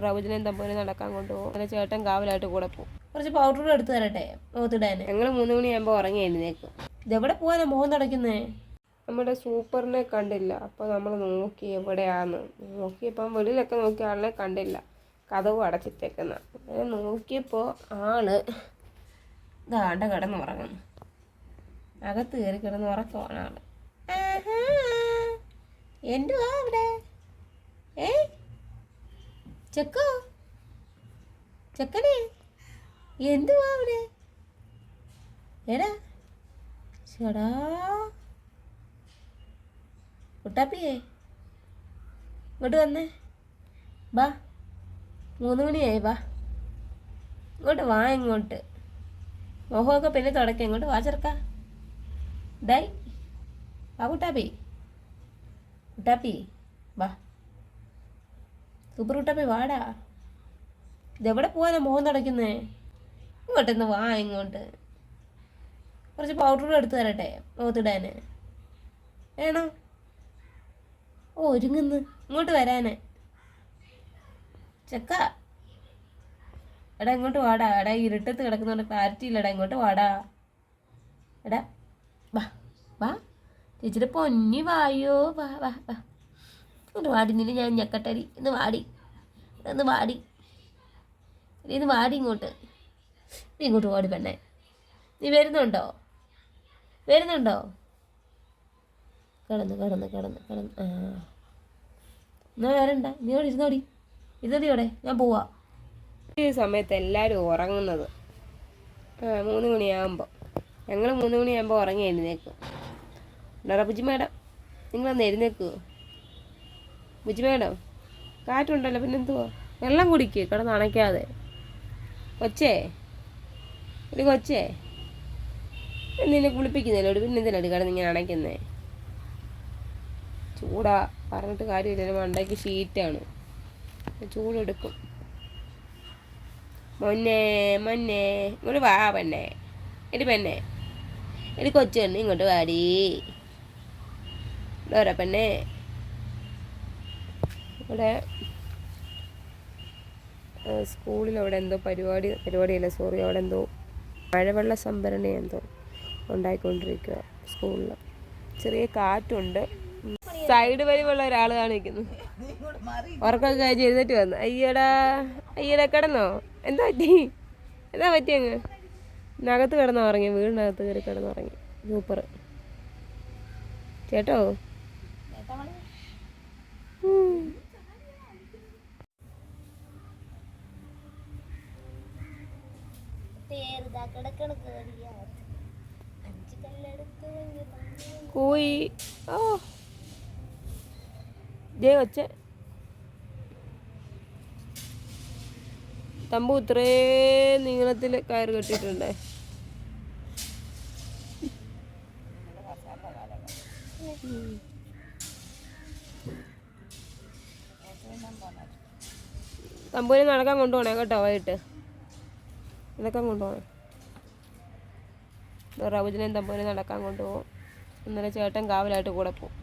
റൗജിനെയും തമ്പൂരി നടക്കാൻ കൊണ്ടുപോകും? അങ്ങനെ ചേട്ടൻ കാവലായിട്ട് കൂടെ പോകും. കുറച്ച് പൗഡർ എടുത്ത് തരട്ടെ മുഖത്തിടാൻ. ഞങ്ങൾ മൂന്ന് മണിയാകുമ്പോൾ ഉറങ്ങി എഴുന്നേക്കും ഇതെവിടെ പോകാനാ മുഖം നടക്കുന്നേ? നമ്മുടെ സൂപ്പറിനെ കണ്ടില്ല. അപ്പോൾ നമ്മൾ നോക്കി എവിടെയാന്ന്. നോക്കിയപ്പം വെളിയിലൊക്കെ നോക്കിയ ആളിനെ കണ്ടില്ല. കഥവ് അടച്ചിട്ടേക്കുന്ന. അങ്ങനെ നോക്കിയപ്പോൾ ആൾ ദാണ്ട കിടന്നുറങ്ങുന്നു അകത്ത് കയറി കിടന്ന് ഉറക്കമാണ് ആൾ. എന്തുവാ അവിടെ? ചെക്കോ? ചെക്കനെ? എന്തുവാ അവിടെ എടാ ചേടാ. കുട്ടാപ്പിയേ ഇങ്ങോട്ട് വന്നേ. ബാ മൂന്ന് മണിയായി ബാ ഇങ്ങോട്ട് വാ ഇങ്ങോട്ട്. മോഹമൊക്കെ പിന്നെ തുടക്കം ഇങ്ങോട്ട് വാ ചെറുക്ക. ഡൈ വാ കുട്ടാപ്പി. കുട്ടാപ്പി വാ. സൂപ്പർ പോയി വാടാ ഇതെവിടെ പോവാനാ നടക്കുന്നേ? ഇങ്ങോട്ട് ഇങ്ങോട്ടൊന്ന് വാ ഇങ്ങോട്ട്. കുറച്ച് പൗഡർ എടുത്ത് തരട്ടെ മുഖത്തിടാൻ വേണോ? ഓ ഒരുങ്ങുന്നു. ഇങ്ങോട്ട് വരാന്. ചെക്ക. എടാ ഇങ്ങോട്ട് വാടാ. എടാ ഇരുട്ടത്ത് കിടക്കുന്നോണ്ട് ക്ലാരിറ്റി ഇല്ലടാ. ഇങ്ങോട്ട് വാടാ. എടാ വാ വാ. ചേച്ചിയുടെ പൊന്നി വായോ? വാ വാ വാ. ഇങ്ങോട്ട് വാടി നിന്നെ ഞാൻ ഞെക്കട്ടരി ഇന്ന് വാടി. ഒന്ന് വാടി. ഇന്ന് വാടി ഇങ്ങോട്ട്. നീ ഇങ്ങോട്ട് ഓടി പെണ്ണേ. നീ വരുന്നുണ്ടോ? വരുന്നുണ്ടോ? കിടന്ന് കിടന്ന് കിടന്ന് കിടന്ന്. ആ. എന്നാ വരണ്ട. നീ ഓടി ഇരുന്നോടി ഇരുന്നോടി ഇവിടെ ഞാൻ പോവാ. ഈ സമയത്ത് എല്ലാവരും ഉറങ്ങുന്നത്. മൂന്ന് മണിയാകുമ്പോൾ ഞങ്ങൾ മൂന്ന് മണിയാകുമ്പോൾ ഉറങ്ങി എഴുന്നേക്കും. ഡോറ മാഡം മേഡം നിങ്ങളൊന്ന് എഴുന്നേക്കുമോ ബുജി മേഡം കാറ്റുണ്ടല്ലോ പിന്നെന്തുവാ വെള്ളം കുടിക്ക് കട അണയ്ക്കാതെ കൊച്ചേ ഒരു കൊച്ചേ നിന്നെ കുളിപ്പിക്കുന്നില്ലോട് പിന്നെ എന്തിനാണ് കിടന്ന് ഇങ്ങനെ അണയ്ക്കുന്നേ ചൂടാ പറഞ്ഞിട്ട് കാര്യമില്ല മണ്ടയ്ക്ക് ഷീറ്റാണ്. ചൂടെടുക്കും. മൊന്നേ മൊന്നേ ഇങ്ങോട്ട് വാ പെണ്ണെ. എടി പെണ്ണെ എടി കൊച്ചു പെണ്ണ് ഇങ്ങോട്ട് വാടി. ഡോര പെണ്ണെ. ഇവിടെ സ്കൂളിൽ അവിടെ എന്തോ പരിപാടി പരിപാടിയല്ല സോറി അവിടെ എന്തോ മഴവെള്ള സംഭരണി എന്തോ ഉണ്ടായിക്കൊണ്ടിരിക്കുക സ്കൂളിൽ. ചെറിയ കാറ്റുണ്ട്. സൈഡ് വലിവുള്ള ഒരാൾ കാണിക്കുന്നു. ഉറക്കൊക്കെ കഴിഞ്ഞ് എഴുന്നേറ്റ് വന്നു. അയ്യടാ അയ്യടാ കിടന്നോ? എന്താ പറ്റി? എന്താ പറ്റി അങ്ങ്? നകത്ത് കിടന്നു ഉറങ്ങി വീടിനകത്ത് കയറി കിടന്നുറങ്ങി. സൂപ്പർ. ചേട്ടോ? ഉം. തമ്പു ഇത്രേ നീളത്തിൽ കയറ് കെട്ടിയിട്ടുണ്ടേ. തമ്പൂരി നടക്കാൻ കൊണ്ടുപോകണേ കേട്ടോ വൈകിട്ട്. നടക്കാൻ കൊണ്ടുപോകണേ. റൗജിനെയും തമ്പൂരി നടക്കാൻ കൊണ്ടുപോകും? ഇന്നലെ ചേട്ടൻ കാവലായിട്ട് കൂടെ പോകും